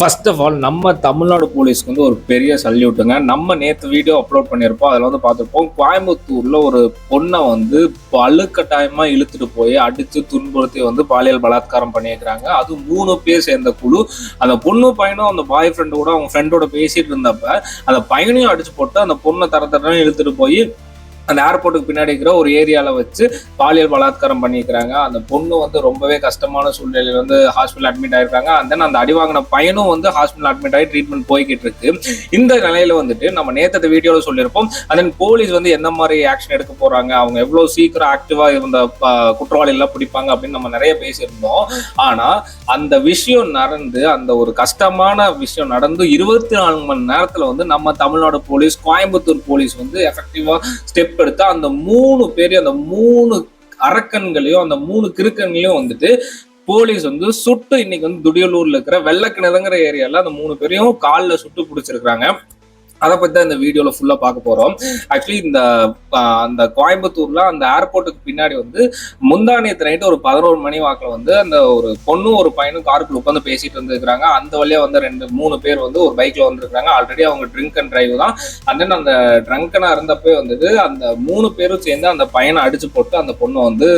First of all நம்ம தமிழ்நாடு போலீஸ்க்கு வந்து ஒரு பெரிய சல்யூட்டுங்க. நம்ம நேற்று வீடியோ அப்லோட் பண்ணியிருப்போம். அதில் வந்து பார்த்துருப்போம் கோயம்புத்தூரில் ஒரு பொண்ணை வந்து பழுக்கட்டாயமாக இழுத்துட்டு போய் அடித்து துன்புறுத்தி வந்து பாலியல் பலாத்காரம் பண்ணியிருக்கிறாங்க. அது மூணு பேர் சேர்ந்த குழு. அந்த பொண்ணு பையனும் அந்த பாய் ஃப்ரெண்டு கூட அவங்க ஃப்ரெண்டோட பேசிட்டு இருந்தப்ப அந்த பையனையும் அடிச்சு போட்டு அந்த பொண்ணை தர தரன்னு இழுத்துட்டு போய் அந்த ஏர்போர்ட்டுக்கு பின்னாடி இருக்கிற ஒரு ஏரியாவில் வச்சு பாலியல் பலாத்காரம் பண்ணியிருக்கிறாங்க. அந்த பொண்ணு வந்து ரொம்பவே கஷ்டமான சூழ்நிலையில் வந்து ஹாஸ்பிட்டல் அட்மிட் ஆயிருக்காங்க. அந்த தென் அந்த அடி வாங்கின பையனும் வந்து ஹாஸ்பிட்டல் அட்மிட் ஆகி ட்ரீட்மெண்ட் போய்கிட்டு இருக்கு இந்த நிலையில வந்துட்டு நம்ம நேற்று வீடியோவில் சொல்லியிருப்போம். அதன் போலீஸ் வந்து எந்த மாதிரி ஆக்ஷன் எடுக்க போறாங்க? அவங்க எவ்வளோ சீக்கிரம் ஆக்டிவாக இருந்த குற்றவாளி எல்லாம் பிடிப்பாங்க அப்படின்னு நம்ம நிறைய பேசியிருந்தோம். ஆனால் அந்த விஷயம் நடந்து அந்த ஒரு கஷ்டமான விஷயம் நடந்து இருபத்தி நாலு மணி நேரத்தில் வந்து நம்ம தமிழ்நாடு போலீஸ் கோயம்புத்தூர் போலீஸ் வந்து எஃபெக்டிவாக ஸ்டெப் எடுத்து அந்த மூணு பேரையும் அந்த மூணு அரக்கன்களையும் அந்த மூணு கிறுக்கன்களையும் வந்துட்டு போலீஸ் வந்து சுட்டு இன்னைக்கு வந்து துடியலூர்ல இருக்கிற வெள்ளக்கிணறுங்கிற ஏரியால அந்த மூணு பேரையும் காலில் சுட்டு பிடிச்சிருக்கிறாங்க. அதை பத்தி தான் இந்த வீடியோல ஃபுல்லா பார்க்க போறோம். ஆக்சுவலி இந்த அந்த கோயம்புத்தூர்ல அந்த ஏர்போர்ட்டுக்கு பின்னாடி வந்து முந்தானியத்து நைட்டு ஒரு பதினோரு மணி வாக்குல வந்து அந்த ஒரு பொண்ணும் ஒரு பையனும் காருக்குள்ள உட்காந்து பேசிட்டு வந்துருக்காங்க அந்த வழியா வந்து ரெண்டு மூணு பேர் வந்து ஒரு பைக்ல வந்திருக்காங்க ஆல்ரெடி அவங்க ட்ரிங்க் அண்ட் டிரைவ் தான். அண்ட் தென் அந்த ட்ரங்கனா இருந்தப்பே வந்துட்டு அந்த மூணு பேரும் சேர்ந்து அந்த பையனை அடிச்சு போட்டு அந்த பொண்ணை வந்து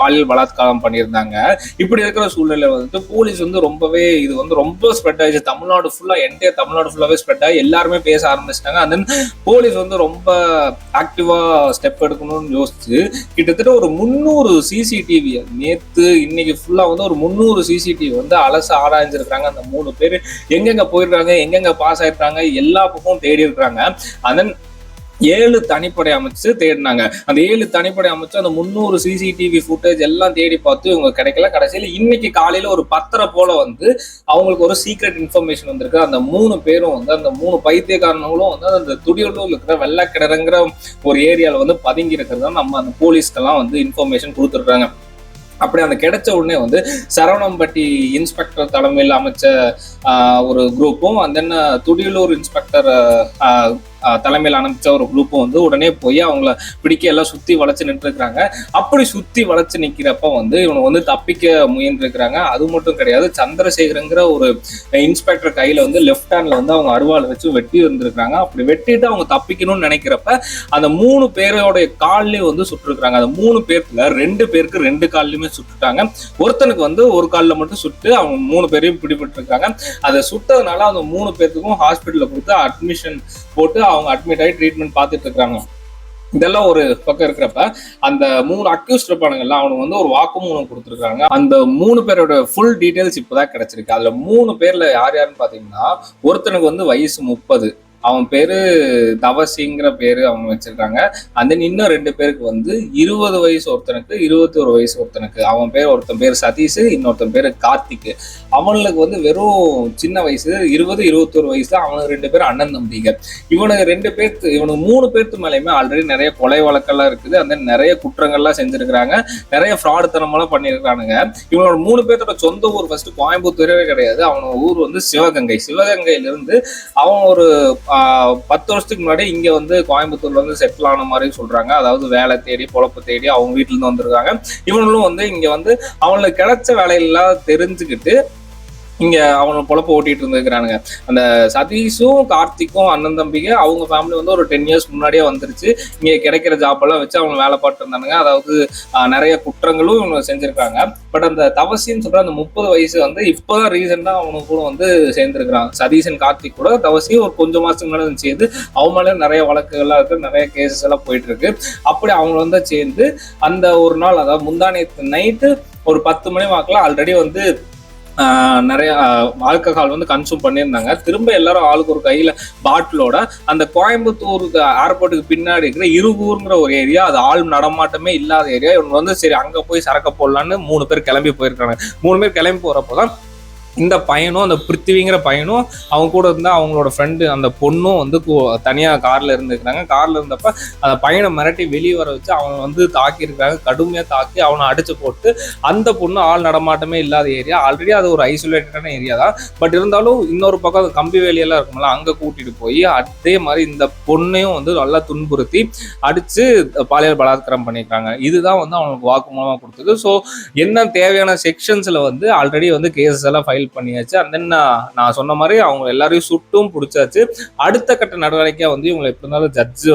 பாலியல் பலாத்காரம் பண்ணியிருந்தாங்க. இப்படி இருக்கிற சூழ்நிலை வந்துட்டு போலீஸ் வந்து ரொம்பவே இது வந்து ரொம்ப ஸ்ப்ரெட் ஆயிடுச்சு. தமிழ்நாடு ஃபுல்லா என்டையர் தமிழ்நாடு ஃபுல்லாவே ஸ்ப்ரெட் ஆகி எல்லாருமே பேச ஆரம்பிச்சிட்டாங்க. அண்ட் தென் போலீஸ் வந்து ரொம்ப ஆக்டிவா ஸ்டெப் எடுக்கணும்னு யோசிச்சு கிட்டத்தட்ட ஒரு முந்நூறு சிசிடிவி நேத்து இன்னைக்கு ஃபுல்லா வந்து ஒரு முந்நூறு சிசிடிவி வந்து அலச ஆராய்ஞ்சிருக்காங்க அந்த மூணு பேர் எங்கெங்க போயிருக்காங்க எங்கெங்க பாஸ் ஆயிருக்காங்க எல்லா பக்கமும் தேடி இருக்காங்க அண்ட் தென் ஏழு தனிப்படை அமைச்சு தேடினாங்க. அந்த ஏழு தனிப்படை அமைச்சு அந்த முந்நூறு சிசிடிவி ஃபுட்டேஜ் எல்லாம் தேடி பார்த்து இவங்க கிடைக்கல. கடைசியில் இன்னைக்கு காலையில ஒரு பத்தரை போல வந்து அவங்களுக்கு ஒரு சீக்ரெட் இன்ஃபர்மேஷன் வந்திருக்கு. அந்த மூணு பேரும் வந்து அந்த மூணு பைத்தியக்காரங்களும் வந்து அந்த துடியலூர்ல இருக்கிற வெள்ளக்கிணறுங்கிற ஒரு ஏரியால வந்து பதுங்கி இருக்கிறதா நம்ம அந்த போலீஸ்க்கெல்லாம் வந்து இன்ஃபர்மேஷன் கொடுத்துருக்காங்க. அப்படி அந்த கிடைச்ச உடனே வந்து சரவணம்பட்டி இன்ஸ்பெக்டர் தலைமையில் அமைச்ச ஒரு குரூப்பும் அந்த துடியலூர் இன்ஸ்பெக்டர் தலைமையில் அனுப்பிச்ச ஒரு குரூப்பும் வந்து உடனே போய் அவங்கள பிடிக்க எல்லாம் சுற்றி வளைச்சு நின்றுருக்கிறாங்க. அப்படி சுற்றி வளைச்சு நிற்கிறப்ப வந்து இவனை வந்து தப்பிக்க முயன்றிருக்கிறாங்க. அது மட்டும் கிடையாது சந்திரசேகரங்கிற ஒரு இன்ஸ்பெக்டர் கையில் வந்து லெஃப்ட் ஹேண்டில் வந்து அவங்க அருவாள் வச்சு வெட்டி இருந்திருக்கிறாங்க. அப்படி வெட்டிட்டு அவங்க தப்பிக்கணும்னு நினைக்கிறப்ப அந்த மூணு பேரோடைய கால்லையும் வந்து சுட்டுருக்குறாங்க. அந்த மூணு பேர்த்துல ரெண்டு பேருக்கு ரெண்டு கால்லையுமே சுட்டுட்டாங்க. ஒருத்தனுக்கு வந்து ஒரு காலில் மட்டும் சுட்டு அவங்க மூணு பேரையும் பிடிபட்டிருக்காங்க. அதை சுட்டதுனால அந்த மூணு பேர்த்துக்கும் ஹாஸ்பிட்டலில் கொடுத்து அட்மிஷன் போட்டு அவங்க அட்மிட் ஆகி ட்ரீட்மெண்ட் பார்த்துட்டு இருக்காங்க. இதெல்லாம் ஒரு பக்கம் இருக்கிறப்ப அந்த மூணு அக்யூஸ்ட் இருப்பானுங்கல்ல அவனுக்கு வந்து ஒரு வாக்குமூலம் கொடுத்துருக்காங்க. அந்த மூணு பேரோட ஃபுல் டீட்டெயில்ஸ் இப்போதான் கிடைச்சிருக்கு. அதுல மூணு பேர்ல யார் யாருன்னு பாத்தீங்கன்னா ஒருத்தனுக்கு வந்து வயசு முப்பது. அவன் பேரு தவசிங்கிற பேரு அவங்க வச்சிருக்காங்க. அந்த இன்னும் ரெண்டு பேருக்கு வந்து இருபது வயசு ஒருத்தனுக்கு இருபத்தி ஒரு வயசு ஒருத்தனுக்கு. அவன் பேர் ஒருத்தன் பேர் சதீஷ் இன்னொருத்தன் பேர் கார்த்திக் அவனுக்கு வந்து வெறும் சின்ன வயசு இருபது இருபத்தொரு வயசு அவனுக்கு ரெண்டு பேரும் அண்ணன் தம்பிங்க இவனுக்கு ரெண்டு பேர்த்து இவனுக்கு மூணு பேர்த்து மேலேயுமே ஆல்ரெடி நிறைய கொலை வழக்கெல்லாம் இருக்குது. அந்த நிறைய குற்றங்கள்லாம் செஞ்சிருக்கிறாங்க. நிறைய ஃப்ராடுத்தனமெல்லாம் பண்ணியிருக்கானுங்க இவனோட மூணு பேர்த்தோட சொந்த ஊர் ஃபர்ஸ்ட் கோயம்புத்தூரே கிடையாது. அவனோட ஊர் வந்து சிவகங்கை. சிவகங்கையிலிருந்து அவன் ஒரு பத்து வருஷத்துக்கு முன்னாடி இங்க வந்து கோயம்புத்தூர்ல வந்து செட்டில் ஆன மாதிரி சொல்றாங்க. அதாவது வேலை தேடி பொழப்பு தேடி அவங்க வீட்டுல இருந்து வந்திருக்காங்க. இவங்களும் வந்து இங்க வந்து அவங்களுக்கு கிடைச்ச வேலையெல்லாம் தெரிஞ்சுக்கிட்டு இங்க அவனை பொழப்ப ஓட்டிட்டு இருந்துக்கிறானுங்க அந்த சதீஷும் கார்த்திக்கும் அண்ணன் தம்பிக்கு அவங்க ஃபேமிலி வந்து ஒரு டென் இயர்ஸ் முன்னாடியே வந்துருச்சு. இங்க கிடைக்கிற ஜாப் எல்லாம் வச்சு அவங்க வேலை பார்த்து இருந்தானுங்க. அதாவது நிறைய குற்றங்களும் இவங்க செஞ்சிருக்காங்க. பட் அந்த தவசின்னு சொல்ற அந்த முப்பது வயசு வந்து இப்போதான் ரீசெண்டா அவனுக்கு கூட வந்து சேர்ந்திருக்கிறான். சதீஷன் கார்த்திக் கூட தவசி ஒரு கொஞ்சம் மாசத்துக்கு முன்னாடி சேர்ந்து அவன் மேல நிறைய வழக்குகள்லாம் இருக்கு நிறைய கேசஸ் எல்லாம் போயிட்டு இருக்கு அப்படி அவங்க வந்து சேர்ந்து அந்த ஒரு நாள் அதாவது முந்தானியத்து நைட்டு ஒரு பத்து மணி வாக்கில் ஆல்ரெடி வந்து நிறைய ஆல்கஹால் வந்து கன்சூம் பண்ணியிருந்தாங்க. திரும்ப எல்லாரும் ஆளுக்கு ஒரு கையில பாட்டிலோட அந்த கோயம்புத்தூருக்கு ஏர்போர்ட்டுக்கு பின்னாடி இருக்கிற இருகூருங்கிற ஒரு ஏரியா அது ஆள் நடமாட்டமே இல்லாத ஏரியா இவங்க வந்து சரி அங்க போய் சரக்க போடலான்னு மூணு பேர் கிளம்பி போயிருக்காங்க. மூணு பேர் கிளம்பி போறப்போதான் இந்த பையனும் அந்த பிருத்திவிங்கிற பையனும் அவங்க கூட இருந்தால் அவங்களோட ஃப்ரெண்டு அந்த பொண்ணும் வந்து தனியாக காரில் கார்ல காரில் இருந்தப்ப அந்த பையனை மிரட்டி வெளியே வர வச்சு அவனை வந்து தாக்கியிருக்காங்க கடுமையாக தாக்கி அவனை அடிச்சு போட்டு அந்த பொண்ணு ஆள் நடமாட்டமே இல்லாத ஏரியா ஆல்ரெடி அது ஒரு ஐசோலேட்டடான ஏரியா தான். பட் இருந்தாலும் இன்னொரு பக்கம் அது கம்பி வேலியெல்லாம் இருக்கும்ல அங்கே கூட்டிகிட்டு போய் அதே மாதிரி இந்த பொண்ணையும் வந்து நல்லா துன்புறுத்தி அடித்து பாலியல் பலாத்காரம் பண்ணியிருக்காங்க இதுதான் வந்து அவனுக்கு வாக்குமூலமாக கொடுத்தது. ஸோ என்ன தேவையான செக்ஷன்ஸில் வந்து ஆல்ரெடி வந்து கேசஸ் எல்லாம் ஃபைல் ஃபைல் பண்ணியாச்சு. அண்ட் தென் நான் சொன்ன மாதிரி அவங்க எல்லாரையும் சுட்டும் பிடிச்சாச்சு. அடுத்த கட்ட நடவடிக்கையாக வந்து இவங்களை எப்படி இருந்தாலும் ஜட்ஜு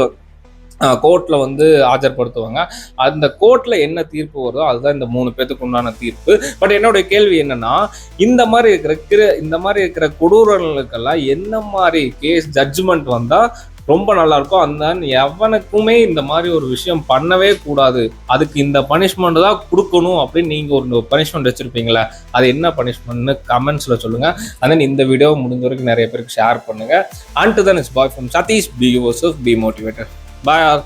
கோர்ட்டில் வந்து ஆஜர்படுத்துவாங்க. அந்த கோர்ட்டில் என்ன தீர்ப்பு வருதோ அதுதான் இந்த மூணு பேத்துக்கு உண்டான தீர்ப்பு. பட் என்னுடைய கேள்வி என்னன்னா இந்த மாதிரி இருக்கிற இந்த மாதிரி இருக்கிற கொடூரங்களுக்கெல்லாம் என்ன மாதிரி கேஸ் ஜட்ஜ்மெண்ட் வந்தால் ரொம்ப நல்லா இருக்கும் அந்த எவனுக்குமே இந்த மாதிரி ஒரு விஷயம் பண்ணவே கூடாது. அதுக்கு இந்த பனிஷ்மெண்ட் தான் கொடுக்கணும் அப்படின்னு நீங்க ஒரு பனிஷ்மெண்ட் வச்சிருப்பீங்களா அது என்ன பனிஷ்மெண்ட்னு கமெண்ட்ஸ்ல சொல்லுங்க. அண்ட் தென் இந்த வீடியோ முடிஞ்ச வரைக்கும் நிறைய பேருக்கு ஷேர் பண்ணுங்க. And then is bye from Satish P U P motivator bye are